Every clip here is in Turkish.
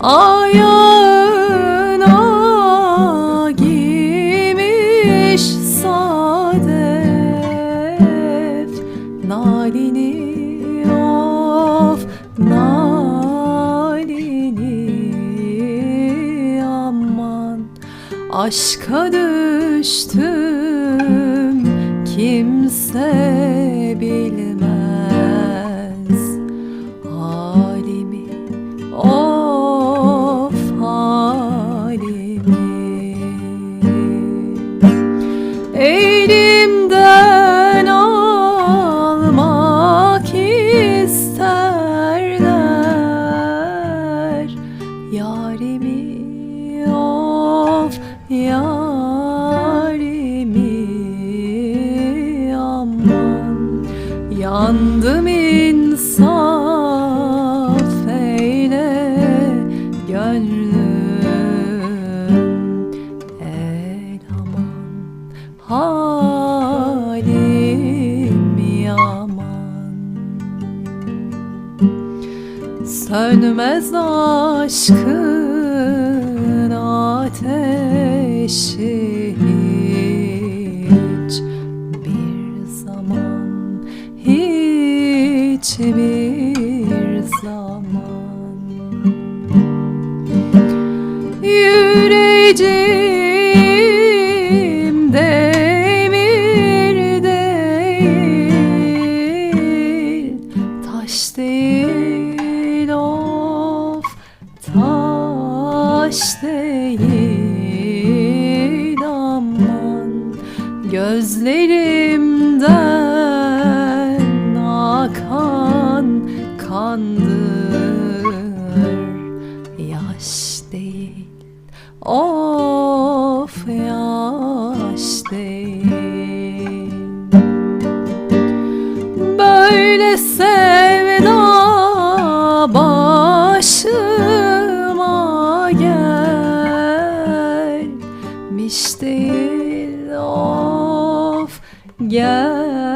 Ayağına giymiş sadef Nalini of nalini aman. Aşka düştüm kimse bilmez Yandım insaf eyle gönlüm. El aman halim yaman. Sönmez aşkın ateşi hiçbir zaman. Yüreğim demir değil Taş değil of Taş değil aman. Gözlerimden kandır Yaş değil. Of yaş değil. Böyle sevda başıma gelmiş değil. Of gelmiş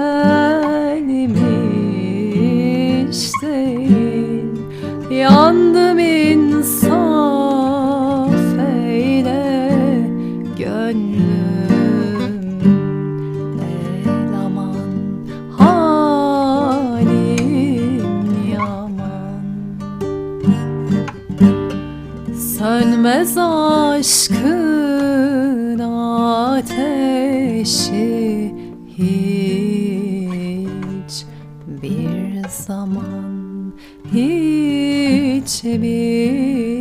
Sönmez aşkın ateşi hiç bir zaman hiç bir